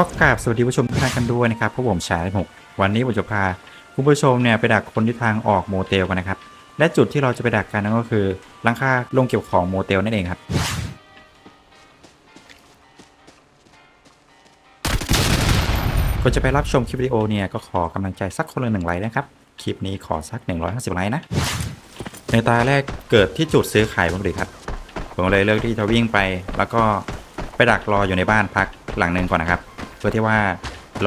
ก็กราบสวัสดีผู้ชมทุกท่านกันด้วยนะครับพวกผมชายหกวันนี้ผมจะพาคุณผู้ชมเนี่ยไปดักคนที่ทางออกโมเตลกันนะครับ และจุดที่เราจะไปดักกันนั่นก็คือลังคาลงเกี่ยวของโมเตลนั่นเองครับก่อนจะไปรับชมคลิปวิดีโอเนี่ยก็ขอกำลังใจสักคนละหนึ่งไลค์นะครับ คลิปนี้ขอสัก 150 ไลค์นะ ในตาแรกเกิดที่จุดซื้อขายผมเลยครับ ผมเลยเลือกที่จะวิ่งไป แล้วก็ไปดักรออยู่ในบ้านพักหลังหนึ่งก่อนนะครับ เพื่อที่ว่า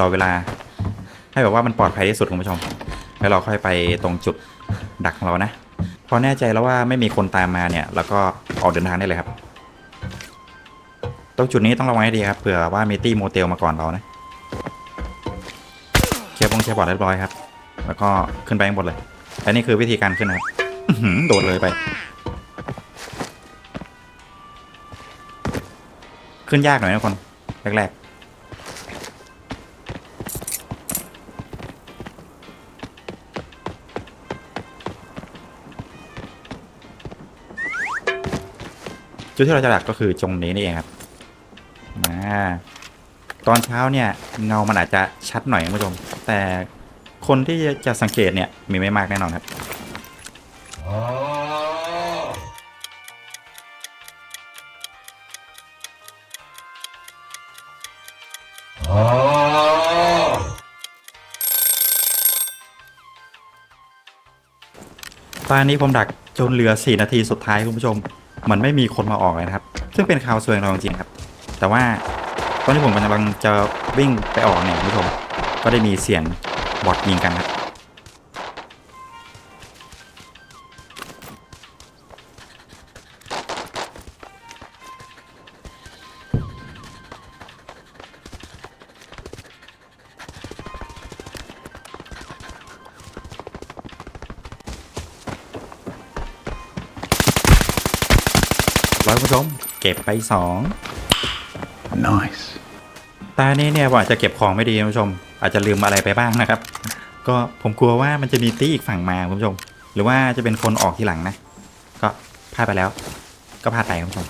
รอเวลา ให้แบบว่ามันปลอดภัยที่สุดคุณผู้ชม แล้วเราค่อยไปตรงจุดดักของเรานะ พอแน่ใจแล้วว่าไม่มีคนตามมาเนี่ยแล้วก็ออกเดินทางได้เลยครับ ตรงจุดนี้ต้องระวังให้ดีครับเผื่อว่ามีตี้โมเตลมาก่อนเรานะเคลียร์บงเคลียร์บอร์ดเรียบร้อยครับ แล้วก็ขึ้นไปข้างบนเลยและนี่คือวิธีการขึ้นนะครับโดดเลยไป ขึ้นยากหน่อยนะคนแรกๆ จุดที่เราจะดักก็คือตรงนี้นี่เองครับมาตอนเช้าเนี่ยเงามันอาจจะชัดหน่อยคุณผู้ชมแต่คนที่จะสังเกตเนี่ยมีไม่มากแน่นอนครับตอนนี้ผมดักจนเหลือ 4 นาทีสุดท้ายคุณผู้ชม มันไม่มีคนมาออกเลยนะครับ ซึ่งเป็นข่าวสวยของจริงๆครับ แต่ว่าตอนที่ผมกำลังจะวิ่งไปออกเนี่ยคุณผู้ชมก็ได้มีเสียงบอดยิงกันครับ เก็บไปสอง Nice. ตานี้เนี่ยผมอาจจะเก็บของไม่ดีคุณผู้ชม อาจจะลืมอะไรไปบ้างนะครับ ก็ผมกลัวว่ามันจะมีตี้อีกฝั่งมาคุณผู้ชม หรือว่าจะเป็นคนออกทีหลังนะ ก็พลาดไปแล้ว ก็พลาดไปคุณผู้ชม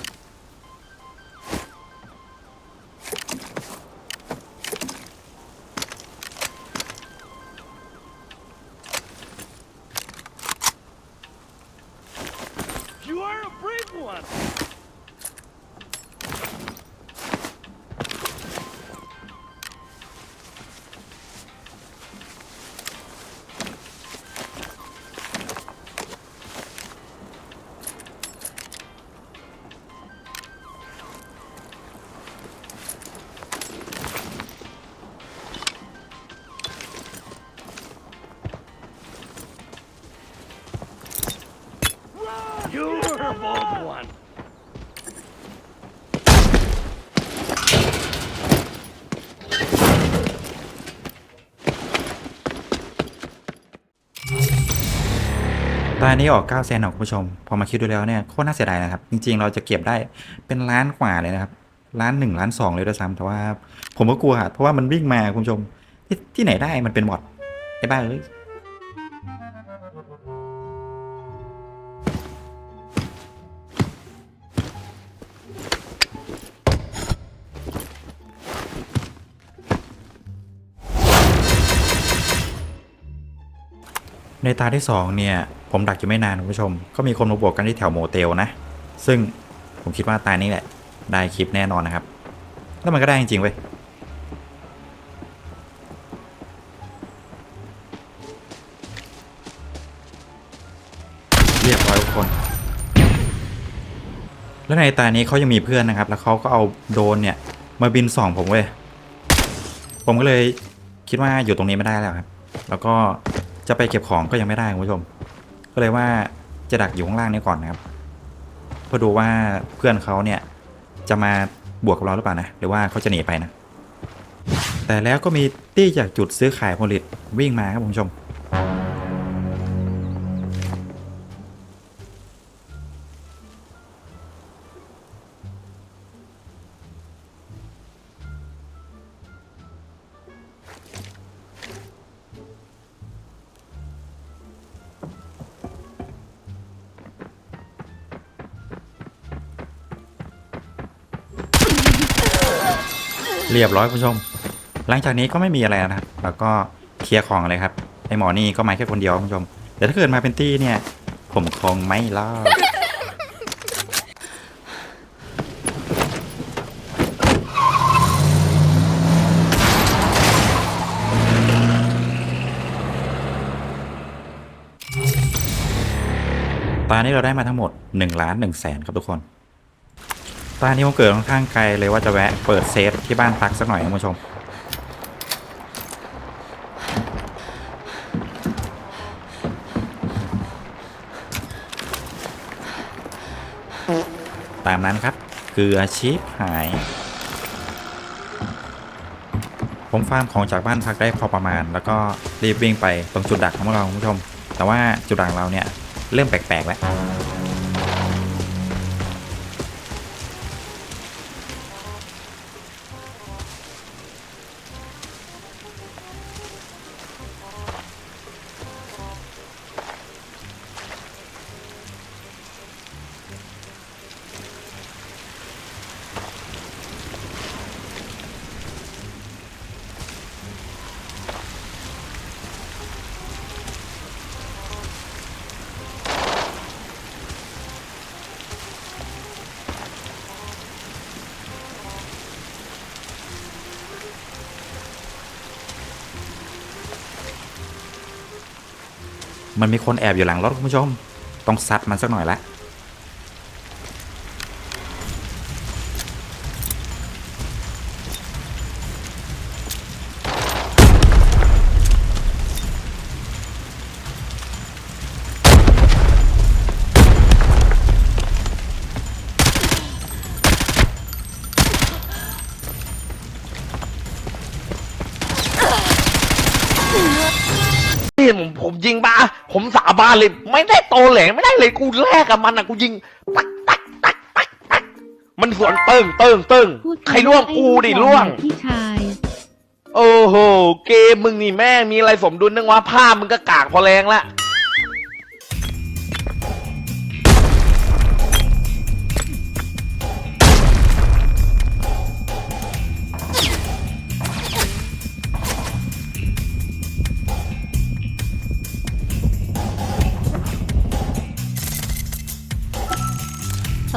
นี้ออก9แสนออกคุณผู้ชม พอมาคิดดูแล้วเนี่ยโคตรน่าเสียดายนะครับ จริง ๆ เราจะเก็บได้เป็นล้านกว่าเลยนะครับล้านหนึ่งล้านสองเลยด้วยซ้ำแต่ว่า ผมก็กลัวเพราะว่ามันวิ่งมาคุณผู้ชม ที่ที่ไหนได้มันเป็นหมดไอ้บ้าเอ้ย ในตาที่สองเนี่ย ผมดักอยู่ไม่นานคุณผู้ชม ก็มีคนมาบวกกันที่แถวโมเตลนะ ซึ่งผมคิดว่าตานี้แหละ ได้คลิปแน่นอนนะครับ แล้วมันก็ได้จริงๆเว้ยเรียบร้อยทุกคน แล้วในตานี้เขายังมีเพื่อนนะครับ แล้วเขาก็เอาโดนเนี่ย มาบินส่องผมเว้ย ผมก็เลยคิดว่าอยู่ตรงนี้ไม่ได้แล้วครับ แล้วก็ จะไปเก็บของก็ยังไม่ได้คุณผู้ชม ก็เลยว่าจะดักอยู่ข้างล่างนี้ก่อนนะครับเพื่อดูว่าเพื่อนเขาเนี่ยจะมาบวกกับเราหรือเปล่านะหรือว่าเขาจะหนีไปนะ แต่แล้วก็มีตี้จากจุดซื้อขายผลิตวิ่งมาครับคุณผู้ชม เรียบร้อยคุณผู้ชม หลังจากนี้ก็ไม่มีอะไรนะครับ แล้วก็เคลียร์ของเลยครับไอหมอนี่ก็มาแค่คนเดียวคุณผู้ชม แต่ถ้าเกิดมาเป็นตี้เนี่ย ผมคงไม่รอดตานี้เราได้มาทั้งหมด1ล้าน1แสนครับทุกคน ตานี้ผมเกิดค่อนข้างไกลเลยว่าจะแวะเปิดเซฟที่บ้านพักสักหน่อยคุณผู้ชม ตามนั้นครับ คืออาชีพหาย ผมฟาร์มของจากบ้านพักได้พอประมาณ แล้วก็รีบวิ่งไปตรงจุดดักของเราคุณผู้ชม แต่ว่าจุดดักเราเนี่ย เริ่มแปลกๆแล้ว มันมีคนแอบอยู่หลังรถคุณผู้ชม ต้องซัดมันสักหน่อยละ นี่ผมผมยิงมาผมสาบานเลย ไม่ได้โตแหลงไม่ได้เลยกูแลกกับมันอะกูยิงตักตักตักตักตักมันสวนเติ้งเติ้งเติ้งพูดใครล่วงกูดิล่วงพี่ชายโอ้โห เกมมึงนี่แม่งมีอะไรสมดุลนึงวะภาพมึงก็กากพอแรงละ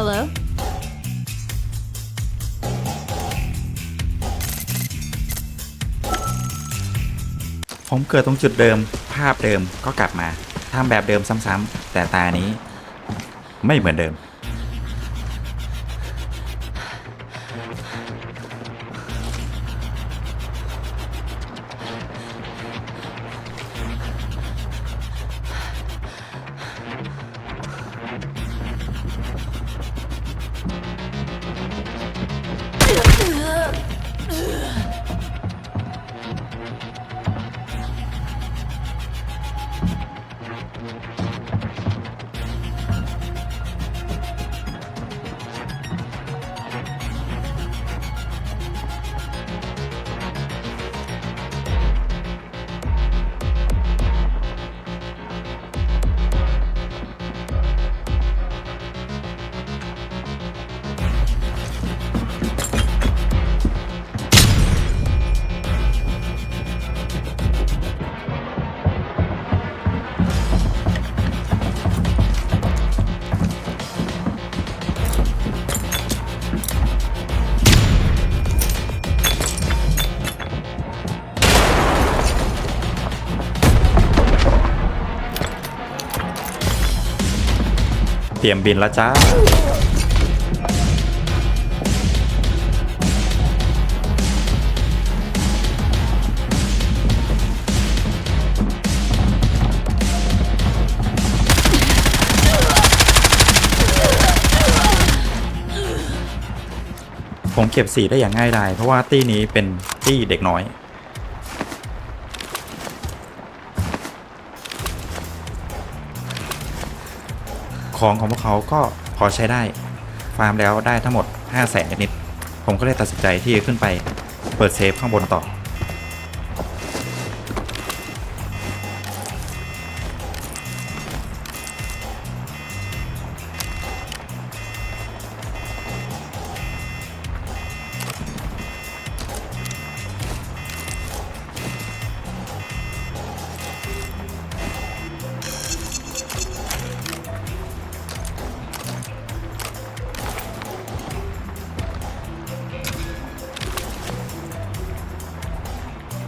Hello? ผมเกิดตรงจุดเดิม ภาพเดิมก็กลับมาทำแบบเดิมซ้ำๆแต่ตานี้ ไม่เหมือนเดิม รียมบินแล้วจ้าผมเก็บสีได้อย่างง่ายดายเพราะว่าตี้นี้เป็นตี้เด็กน้อย ของของพวกเขาก็พอใช้ได้ ฟาร์มแล้วได้ทั้งหมด 5 0 0แสนนิด ผมก็เลยตัดสินใจที่จะขึ้นไปเปิดเซฟข้างบนต่อ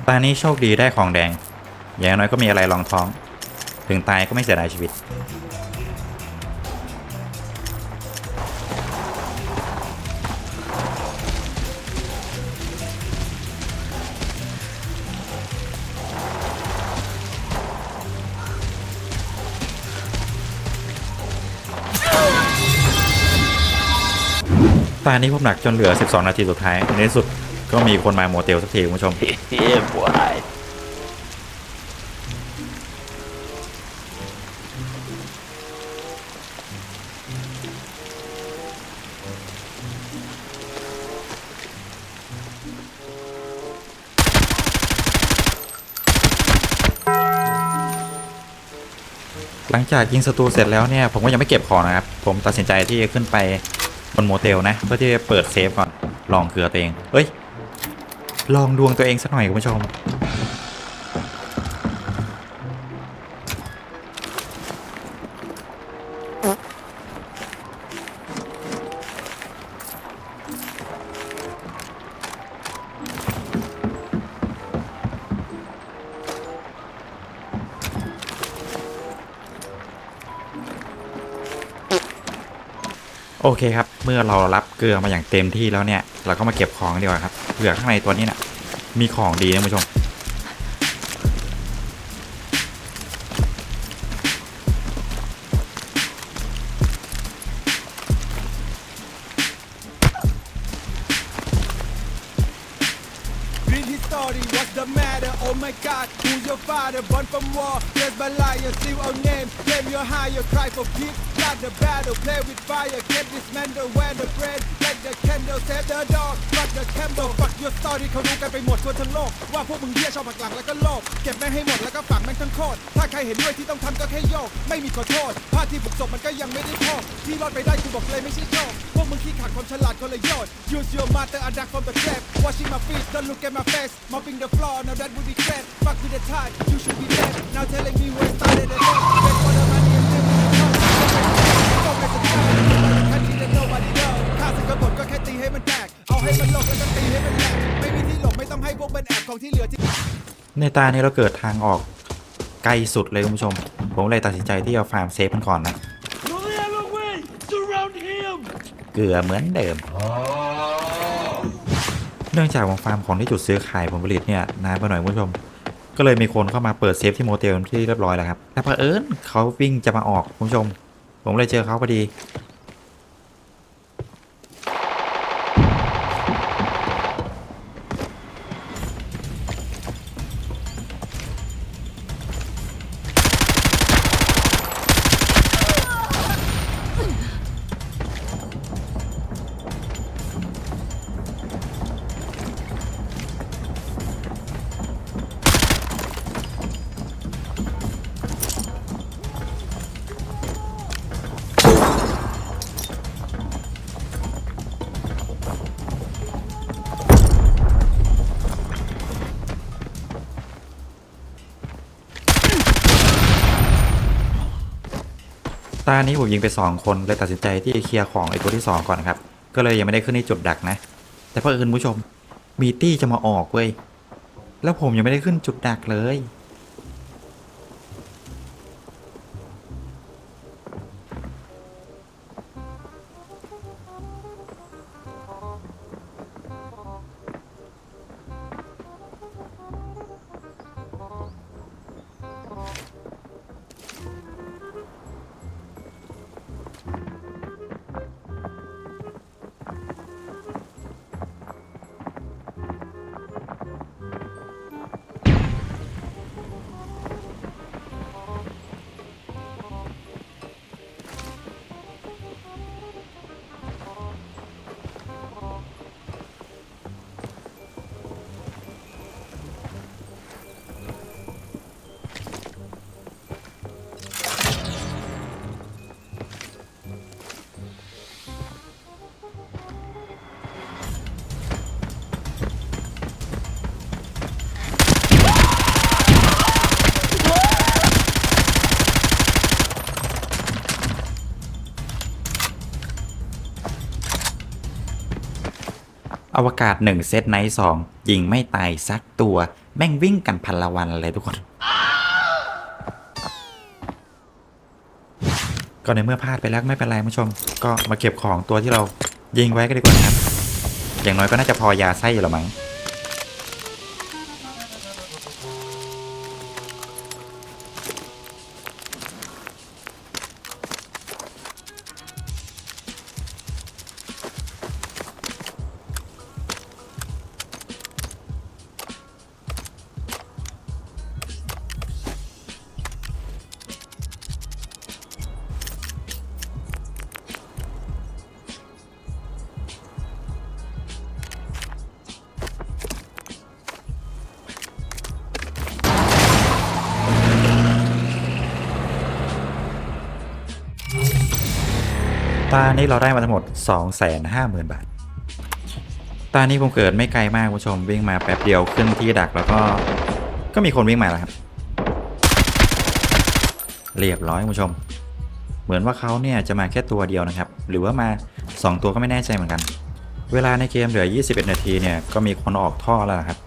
ตอนนี้โชคดีได้ของแดง อย่างน้อยก็มีอะไรรองท้อง ถึงตายก็ไม่เสียดายชีวิตตอนนี้ผมหนักจนเหลือ 12 นาทีสุดท้ายในที่สุด ก็มีคนมาโมเตลสักทีคุณผู้ชมเฮ้ยบวยหลังจากยิงศัตรูเสร็จแล้วเนี่ยผมก็ยังไม่เก็บของนะครับ ผมตัดสินใจที่จะขึ้นไปบนโมเตลนะ เพื่อที่จะเปิดเซฟก่อนลองเกลือตัวเอง เอ้ย ลองดวงตัวเองสักหน่อยคุณผู้ชม โอเคครับ เมื่อเรารับเกลือมาอย่างเต็มที่แล้วเนี่ย เราก็มาเก็บของดีกว่าครับเผื่อข้างในตัวนี้นะ่ะมีของดีนะคุณผู้ชม from war, raised by liars, still our name. Claim your higher, cry for peace. Start the battle, play with fire. Get dismantle, wear the bread. Let the candle save the dog. Fuck the candle, fuck your story เขารู้กันไปหมดทั่วทั้งโลก ว่าพวกมึงเหี้ยชอบหักหลังแล้วก็โลภเก็บแม่งให้หมดแล้วก็ฝังแม่งทั้งโคตรถ้าใครเห็นด้วยที่ต้องทำก็แค่โยก ไม่มีขอโทษภาพที่บุกศพมันก็ยังไม่ได้โทษที่รอดไปได้กูบอกเลยไม่ใช่โชค พวกมึงขี้ขาดความฉลาดคนละยชน์ Use your mother a duck from the trap Washing my feet don't look at my face Mopping the floor now that would be great Fuck with the tide you should be dead Now telling me where started and all Get for the money and live with the cost Don't make a try Country that nobody know ข้าศึกกบฏก็แค่ตีให้มันแตก เอาให้มันหลบแล้วก็ตีให้มันแหลกไม่มีที่หลบไม่ต้องให้พวกมันแอบของที่เหลือที่ ในตานี้เราเกิดทางออกไกลสุดเลยคุณผู้ชม ผมเลยตัดสินใจที่จะฟาร์มเซฟมันก่อนนะ เกลือเหมือนเดิม เนื่องจากผมฟาร์มของที่จุดซื้อขายผลผลิตเนี่ยนานไปหน่อยคุณผู้ชม ก็เลยมีคนเข้ามาเปิดเซฟที่โมเตลที่เรียบร้อยแล้วครับแต่เผอิญเขาวิ่งจะมาออกคุณผู้ชม ผมเลยเจอเขาพอดี ตานี้ผมยิงไป 2 คนเลยตัดสินใจที่จะเคลียร์ของไอ้ตัวที่ 2 ก่อนนะครับ ก็เลยยังไม่ได้ขึ้นที่จุดดักนะ แต่เพอเอิญคุณผู้ชมมีตี้จะมาออกเว้ยแล้วผมยังไม่ได้ขึ้นจุดดักเลย อวกาศ1เซตไนท์สองยิงไม่ตายซักตัว แม่งวิ่งกันพันละวันเลยทุกคน ก็ในเมื่อพลาดไปแล้วไม่เป็นไรผู้ชม ก็มาเก็บของตัวที่เรายิงไว้ก็ดีกว่าครับ อย่างน้อยก็น่าจะพอยาไส้อยู่ละมั้ง ตานี้เราได้มาทั้งหมด 250,000 บาท ตานี้ผมเกิดไม่ไกลมากคุณผู้ชมวิ่งมาแป๊บเดียวขึ้นที่ดักแล้วก็ ก็มีคนวิ่งมาแล้วครับ เรียบร้อยคุณผู้ชม เหมือนว่าเขาเนี่ยจะมาแค่ตัวเดียวนะครับ หรือว่ามา 2 ตัวก็ไม่แน่ใจเหมือนกัน เวลาในเกมเหลือ 21 นาทีเนี่ยก็มีคนออกท่อแล้วครับ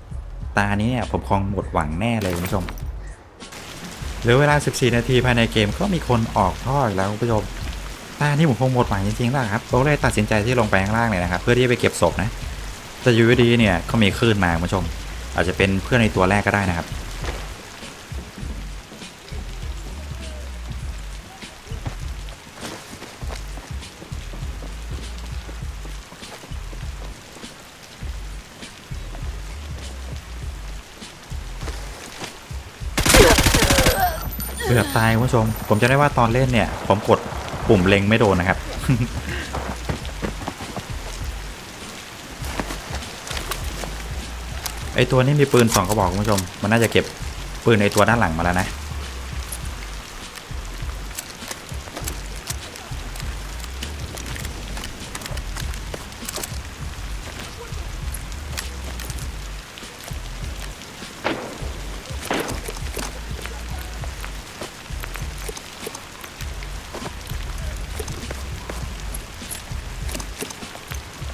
ตานี้เนี่ยผมคงหมดหวังแน่เลยคุณผู้ชมเหลือเวลา 14 นาทีภายในเกมก็มีคนออกท่ออีกแล้วคุณผู้ชม ตานี่ผมคงหมดหวังจริงๆแล้วครับผมเลยตัดสินใจที่ลงไปข้างล่างเลยนะครับ เพื่อที่จะไปเก็บศพนะ แต่อยู่ดีเนี่ยก็มีคลื่นมาคุณผู้ชม อาจจะเป็นเพื่อนในตัวแรกก็ได้นะครับเกือบตายคุณผู้ชม ผมจะได้ว่าตอนเล่นเนี่ย ผมกด ปุ่มเล็งไม่โดนนะครับ ไอตัวนี้มีปืนสองกระบอกคุณผู้ชม มันน่าจะเก็บปืนในตัวด้านหลังมาแล้วนะ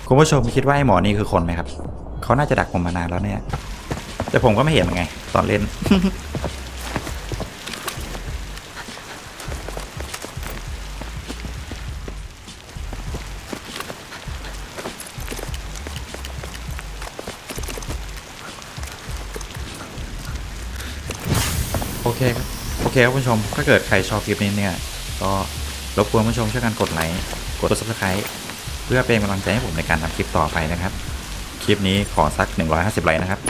คุณผู้ชมคิดว่าไอ้หมอนี่คือคนไหมครับ เขาน่าจะดักผมมานานแล้วเนี่ย แต่ผมก็ไม่เห็นมันไง ตอนเล่น โอเคครับ โอเคครับคุณผู้ชม ถ้าเกิดใครชอบคลิปนี้เนี่ย ก็รบกวนคุณผู้ชมช่วยกันกดไลค์ กด subscribe เพื่อเป็นกำลังใจให้ผมในการทำคลิปต่อไปนะครับ คลิปนี้ขอสัก 150 ไลค์นะครับ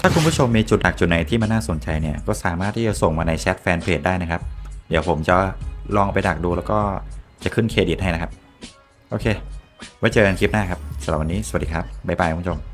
ถ้าคุณผู้ชมมีจุดหนักจุดไหนที่มันน่าสนใจเนี่ย ก็สามารถที่จะส่งมาในแชทแฟนเพจได้นะครับ เดี๋ยวผมจะลองไปดักดูแล้วก็จะขึ้นเครดิตให้นะครับ โอเค ไว้เจอกันคลิปหน้าครับสำหรับวันนี้สวัสดีครับ บ๊ายบายคุณผู้ชม